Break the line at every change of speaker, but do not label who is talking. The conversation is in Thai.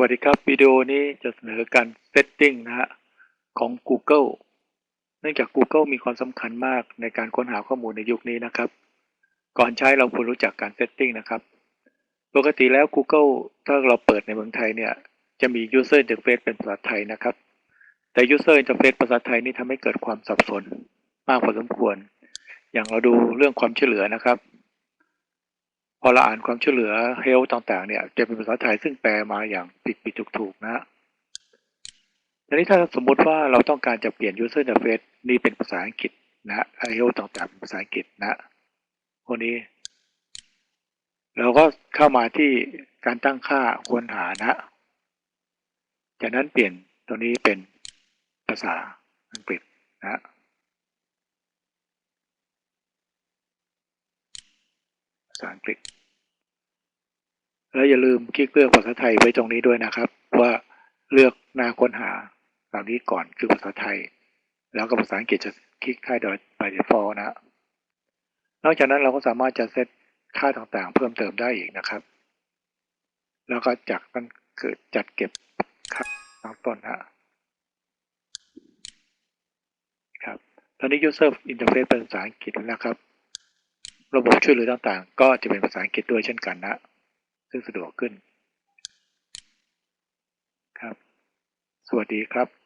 วัสดีครับ วิดีโอนี้จะเสนอการเซตติ้งนะฮะของ Google เนื่องจาก Google มีความสำคัญมากในการค้นหาข้อมูลในยุคนี้นะครับ ก่อนใช้เราควรรู้จักการเซตติ้งนะครับ ปกติแล้ว Google ถ้าเราเปิดในเมืองไทยเนี่ย จะมี User Interface เป็นภาษาไทยนะครับ แต่ User Interface ภาษาไทยนี่ทำให้เกิดความสับสนมากพอสมควร อย่างเราดูเรื่องความช่วยเหลือนะครับ พอเราอ่านความช่วยเหลือ health ต่างๆ เนี่ย จะเป็นภาษาไทยซึ่งแปลมาอย่างผิดผิดถูกถูกๆนะทีนี้ถ้าสมมุติว่าเราต้องการจะเปลี่ยน user interface นี่เป็นภาษาอังกฤษนะ health ต่างๆเป็นภาษาอังกฤษนะพวกนี้เราก็เข้ามาที่การตั้งค่าควรหานะ จากนั้นเปลี่ยนตัวนี้เป็นภาษาอังกฤษนะภาษาอังกฤษ แล้วอย่าลืมคลิกเลือกภาษาไทยไว้ตรงนี้ด้วยนะครับ ว่าเลือกหน้าค้นหาเหล่านี้ก่อนคือภาษาไทย แล้วก็ภาษาอังกฤษจะคลิกให้โดย by default นะ นอกจากนั้นเราก็สามารถจะเซตค่าต่างๆ เพิ่มเติมได้อีกนะครับ แล้วก็จากนั้นเกิดจัดเก็บค่าตั้งต้นนะครับตอนนี้ user interface เป็นภาษาอังกฤษแล้วนะครับ ระบบช่วยเหลือต่างๆ ก็จะเป็นภาษาอังกฤษด้วยเช่นกันนะ ซึ่งสะดวกขึ้น ครับ สวัสดีครับ